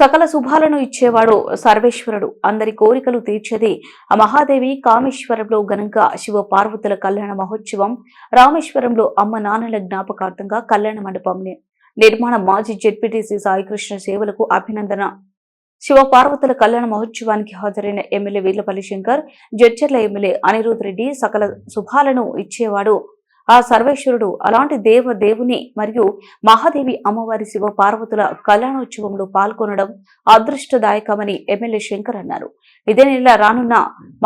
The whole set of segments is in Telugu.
సకల శుభాలను ఇచ్చేవాడు సర్వేశ్వరుడు. అందరి కోరికలు తీర్చేది ఆ మహాదేవి కామేశ్వరంలో ఘనంగా శివ పార్వతుల కళ్యాణ మహోత్సవం రామేశ్వరంలో అమ్మ నాన్నల జ్ఞాపకార్థంగా కళ్యాణ మండపం నిర్మాణ మాజీ జెడ్పీటీసీ సాయికృష్ణ సేవలకు అభినందన. శివ పార్వతుల కళ్యాణ మహోత్సవానికి హాజరైన ఎమ్మెల్యే వీర్లపల్లి శంకర్ జడ్చర్ల ఎమ్మెల్యే అనిరుద్ రెడ్డి సకల శుభాలను ఇచ్చేవాడు ఆ సర్వేశ్వరుడు అలాంటి దేవ దేవుని మరియు మహాదేవి అమ్మవారి శివ పార్వతుల కళ్యాణోత్సవంలో పాల్గొనడం అదృష్టదాయకమని ఎమ్మెల్యే శంకర్ అన్నారు. ఇదే నెల రానున్న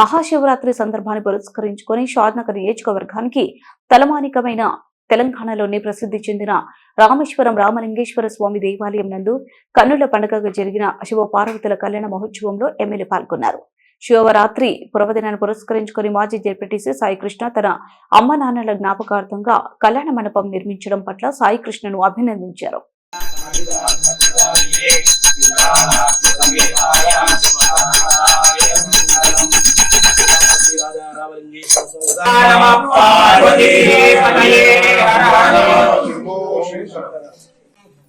మహాశివరాత్రి సందర్భాన్ని పురస్కరించుకొని షాద్నగర్ నియోజకవర్గానికి తలమానికమైన తెలంగాణలోని ప్రసిద్ధి చెందిన రామేశ్వరం రామలింగేశ్వర స్వామి దేవాలయం నందు కన్నుల పండుగగా జరిగిన శివ పార్వతుల కళ్యాణ మహోత్సవంలో ఎమ్మెల్యే పాల్గొన్నారు. శివరాత్రి పురవదినాన్ని పురస్కరించుకొని మాజీ జెడ్పీటీసీ సాయికృష్ణ తన అమ్మ నాన్నల జ్ఞాపకార్థంగా కళ్యాణ మండపం నిర్మించడం పట్ల సాయికృష్ణను అభినందించారు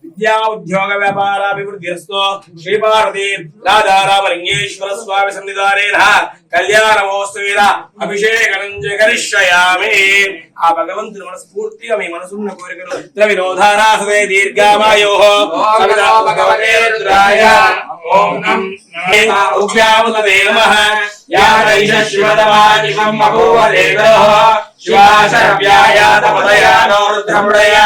విద్యా ఉద్యోగ వ్యాపారాభివృద్ధిరస్తో శ్రీపార్వతి రాజారామలింగేశ్వర స్వామి సన్నిధానేన కళ్యాణమోత్సవేన అభిషేకం జగరిష్యామి ఆ భగవంతుని మనస్ఫూర్తిగా మీ మనసున్న కోరికలు చిత్ర వినోదారాసదే దీర్ఘామాయో భగవతే రుద్రాయ. ఓం నం ఉభ్యాముతదే నమః. యా దైష శివదమాజికం బభూవ దేవోః శివాశరవ్యాయాతపదయానో రుద్రమృడయా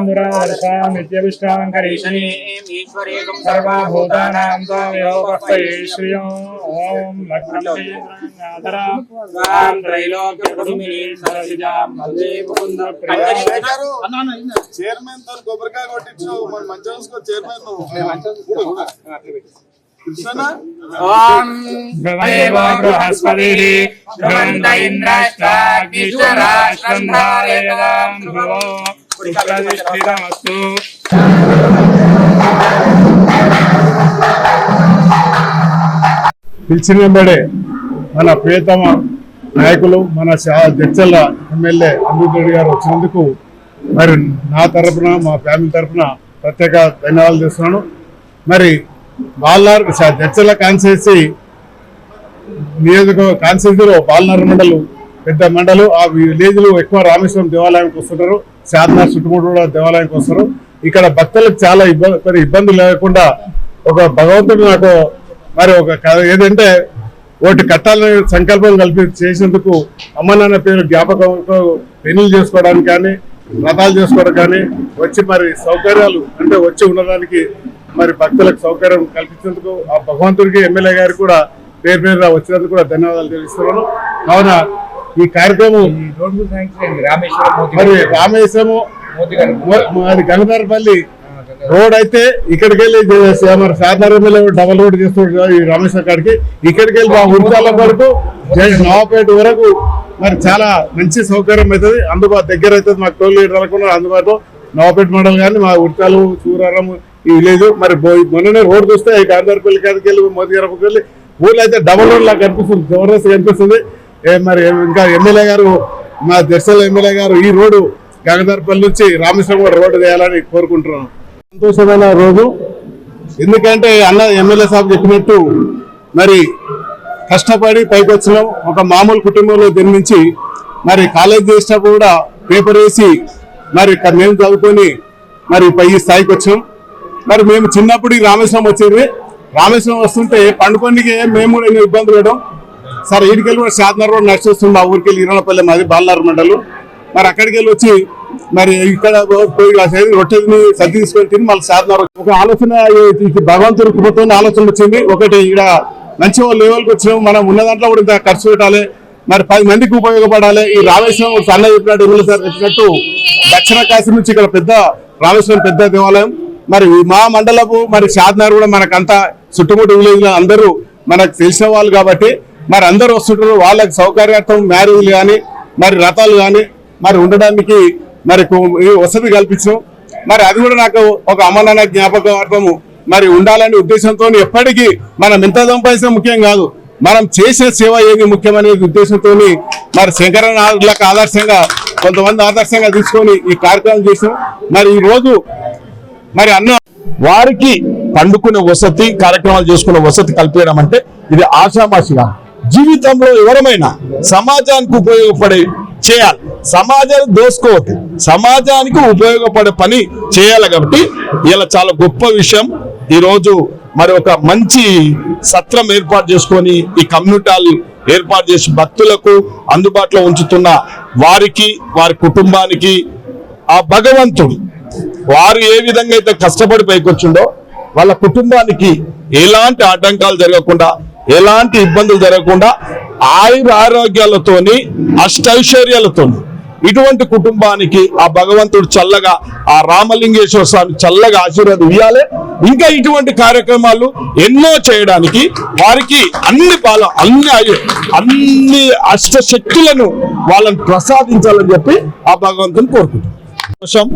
కక్షస్తమే కదేశ్వరం స్వరాంతో అద్య నిత్యవిష్టాంకరీషణి సర్వభూతానాం త్వమయోపస్తయే శ్రియం ఓం లగ్నం శ్రీరాం త్రైలోక్యకుటుంబిని సరసిజాం వందే ముకుంద ప్రియాం చైర్మన్తో కొబ్బరికాయ కొట్టించు మరి మంచిగా చూసుకో చైర్మన్ కృష్ణ దేవ బృహస్పతిః ధ్రువంత ఇంద్రష్టాగ్నిశ్వరాష్ట్రం ధారయతాం ప్రతిష్ఠితమస్తు పిలిచిన వెంబడే మన ప్రియతమ నాయకులు మన జడ్చల్ల ఎమ్మెల్యే అమృతరెడ్డి గారు వచ్చినందుకు మరి నా తరపున మా ఫ్యామిలీ తరపున ప్రత్యేక ధన్యవాదాలు చేస్తున్నాను. మరి బాల్నార్ జడ్చల్ల కాన్స్టిట్యూన్సీ నియోజక కాన్స్టిట్యూన్సీలో బాల్నార్ మండలు పెద్ద మండలు ఆ విలేజ్లు ఎక్కువ రామేశ్వరం దేవాలయానికి వస్తుంటారు. చార్మినార్ చుట్టుముట్టు దేవాలయానికి వస్తారు. ఇక్కడ భక్తులకు చాలా ఇబ్బంది ఇబ్బంది లేకుండా ఒక భగవంతుడు నాకు మరి ఒక క- ఏదంటే ఒకటి కట్టాలని సంకల్పం కలిపి చేసేందుకు అమ్మ నాన్న పేరు జ్ఞాపకంతో పెళ్ళి చేసుకోవడానికి కానీ వ్రతాలు చేసుకోవడం కానీ వచ్చి మరి సౌకర్యాలు అంటే వచ్చి ఉండడానికి మరి భక్తులకు సౌకర్యం కల్పించేందుకు ఆ భగవంతుడికి ఎమ్మెల్యే గారికి కూడా పేరు పేరు వచ్చినందుకు కూడా ధన్యవాదాలు తెలుస్తున్నాను కావున ఈ కార్యక్రమం మరి రామేశ్వరము మ- మరి రోడ్ అయితే ఇక్కడికి వెళ్ళి మరి సాధారణ డబల్ రోడ్ చేస్తున్నాడు ఈ రామేశ్వర కాడికి. ఇక్కడికి వెళ్ళి మా వరకు జై నవాపేట వరకు మరి చాలా మంచి సౌకర్యం అవుతుంది. అందుబాటు దగ్గర అవుతుంది మాకు టోల్ లీటర్లకు అందుబాటు నవాపేట మండలం కానీ మా ఉరితాలు చూరారం ఈ విలేజ్ మరి మొన్ననే రోడ్ చూస్తే ఈ గాంధారపల్లి కాడికి వెళ్ళి మోదీ గారికి వెళ్ళి ఊర్లో అయితే డబల్ రోడ్ లాగా కనిపిస్తుంది. జబర్దస్త్ కనిపిస్తుంది. మరి ఇంకా ఎమ్మెల్యే గారు మా దర్శల ఎమ్మెల్యే గారు ఈ రోడ్డు గంగధర్పల్లి నుంచి రామేశ్వరం కూడా రోడ్డు వేయాలని కోరుకుంటున్నాను సంతోషమైన రోజు. ఎందుకంటే అన్న ఎమ్మెల్యే సాబ్ చెప్పినట్టు మరి కష్టపడి పైకి వచ్చినాం ఒక మామూలు కుటుంబంలో జన్మించి మరి కాలేజ్ చేసినప్పుడు కూడా పేపర్ వేసి మరి ఇక్కడ మేము చదువుకొని మరి పై స్థాయికి వచ్చాం. మరి మేము చిన్నప్పుడు ఈ రామేశ్వరం వచ్చేది. రామేశ్వరం వస్తుంటే పండుకొండకి మేము కూడా ఇబ్బంది పడడం. సార్ ఈడికి వెళ్ళి కూడా శాతనర్ రోడ్ నడిచి వస్తుంది. మా ఊరికి వెళ్ళి ఇరణపల్లి మాది బాలనారు మండలం. మరి అక్కడికి వెళ్ళి వచ్చి మరి ఇక్కడ పోయి రొట్టెని సర్ది తీసుకొని తిని మళ్ళీ శాతనర్ ఒక ఆలోచన భగవంతుడు భగవంతుడి కృపతో ఆలోచన వచ్చింది. ఒకటి ఇక్కడ మంచి లెవెల్కి వచ్చినాము మనం ఉన్న దాంట్లో కూడా ఇంత ఖర్చు పెట్టాలి. మరి పది మందికి ఉపయోగపడాలి. ఈ రామేశ్వరం సన్న చెప్పినట్టు ఎమ్మెల్యే సార్ చెప్పినట్టు దక్షిణ కాశీ నుంచి ఇక్కడ పెద్ద రామేశ్వరం పెద్ద దేవాలయం. మరి ఈ మా మండలపు మరి షాద్నార్ కూడా మనకంతా చుట్టుముట్టు విలేజ్ అందరూ మనకు తెలిసిన వాళ్ళు కాబట్టి మరి అందరూ వస్తుంటారు వాళ్ళకి సౌకర్యార్థం మ్యారేజ్లు కానీ మరి రథాలు కానీ మరి ఉండడానికి మరి ఈ వసతి కల్పించడం. మరి అది కూడా నాకు ఒక అమరనాథ జ్ఞాపకార్థము మరి ఉండాలనే ఉద్దేశంతో ఎప్పటికీ మనం ఎంత సంపాదించడం ముఖ్యం కాదు. మనం చేసే సేవ ఏది ముఖ్యమనే ఉద్దేశంతో మరి శంకరనాథులకు ఆదర్శంగా కొంతమంది ఆదర్శంగా తీసుకొని ఈ కార్యక్రమం చేసాం మరి ఈ రోజు మరి అన్న వారికి పండుకునే వసతి కార్యక్రమాలు చేసుకునే వసతి కల్పించడం అంటే ఇది ఆషామాషిగా. జీవితంలో ఎవరమైనా సమాజానికి ఉపయోగపడే చేయాలి. సమాజాన్ని దోసుకోవద్దు. సమాజానికి ఉపయోగపడే పని చేయాలి కాబట్టి ఇలా చాలా గొప్ప విషయం. ఈరోజు మరి ఒక మంచి సత్రం ఏర్పాటు చేసుకొని ఈ కమ్యూనిటాలు ఏర్పాటు చేసి భక్తులకు అందుబాటులో ఉంచుతున్న వారికి వారి కుటుంబానికి ఆ భగవంతుడు వారు ఏ విధంగా అయితే కష్టపడి పైకొచ్చిండో వాళ్ళ కుటుంబానికి ఎలాంటి ఆటంకాలు జరగకుండా ఎలాంటి ఇబ్బందులు జరగకుండా ఆయుర ఆరోగ్యాలతోని అష్టైశ్వర్యాలతోని ఇటువంటి కుటుంబానికి ఆ భగవంతుడు చల్లగా ఆ రామలింగేశ్వర స్వామి చల్లగా ఆశీర్వాదం ఇవ్వాలి ఇంకా ఇటువంటి కార్యక్రమాలు ఎన్నో చేయడానికి వారికి అన్ని బాల అన్ని అన్ని అష్టశక్తులను వాళ్ళని ప్రసాదించాలని చెప్పి ఆ భగవంతుని కోరుకుంటాం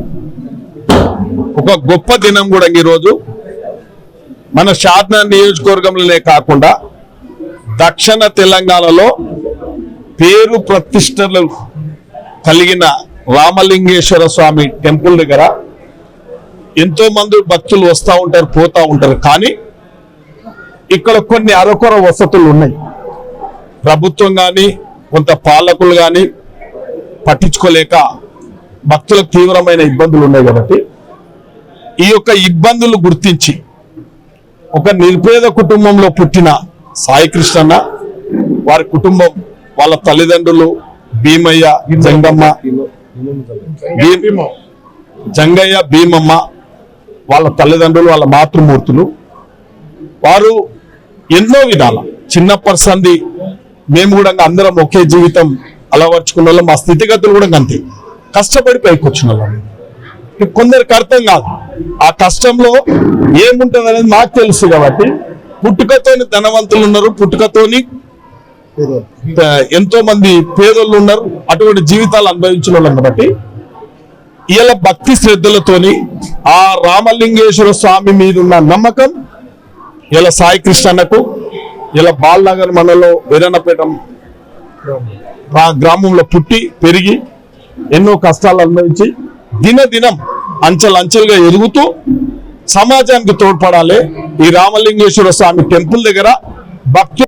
ఒక గొప్ప దినం కూడా ఈరోజు. మన షాద్నా నియోజకవర్గంలోనే కాకుండా దక్షిణ తెలంగాణలో పేరు ప్రతిష్టలు కలిగిన రామలింగేశ్వర స్వామి టెంపుల్ దగ్గర ఎంతో మంది భక్తులు వస్తూ ఉంటారు పోతా ఉంటారు. కానీ ఇక్కడ కొన్ని అరకొర వసతులు ఉన్నాయి. ప్రభుత్వం కానీ కొంత పాలకులు కానీ పట్టించుకోలేక భక్తులకు తీవ్రమైన ఇబ్బందులు ఉన్నాయి కాబట్టి ఈ యొక్క ఇబ్బందులు గుర్తించి ఒక నిర్పేద కుటుంబంలో పుట్టిన సాయి కృష్ణన్న వారి కుటుంబం వాళ్ళ తల్లిదండ్రులు భీమయ్య జంగమ్మ జంగయ్య భీమమ్మ వాళ్ళ తల్లిదండ్రులు వాళ్ళ మాతృమూర్తులు. వారు ఎన్నో విధాల. చిన్నప్పటి సంది మేము కూడా అందరం ఒకే జీవితం అలవర్చుకున్న వాళ్ళం. మా స్థితిగతులు కూడా అంతే. కష్టపడి పైకి వచ్చిన వాళ్ళం. కొందరికి అర్థం కాదు. ఆ కష్టంలో ఏముంటుంది అనేది మాకు తెలుసు కాబట్టి పుట్టుకతోని ధనవంతులు ఉన్నారు పుట్టుకతోని ఎంతో మంది పేదోళ్ళు ఉన్నారు. అటువంటి జీవితాలు అనుభవించిన వాళ్ళం కాబట్టి ఇలా భక్తి శ్రద్ధలతోని ఆ రామలింగేశ్వర స్వామి మీద ఉన్న నమ్మకం ఇలా సాయి కృష్ణకు ఇలా బాలనగర్ మనలో వీరన్నపేట గ్రామంలో పుట్టి పెరిగి ఎన్నో కష్టాలు అనుభవించి దినదినం అంచెలంచెలుగా ఎదుగుతూ సమాజానికి తోడ్పడాలి. ఈ రామలింగేశ్వర స్వామి టెంపుల్ దగ్గర భక్తి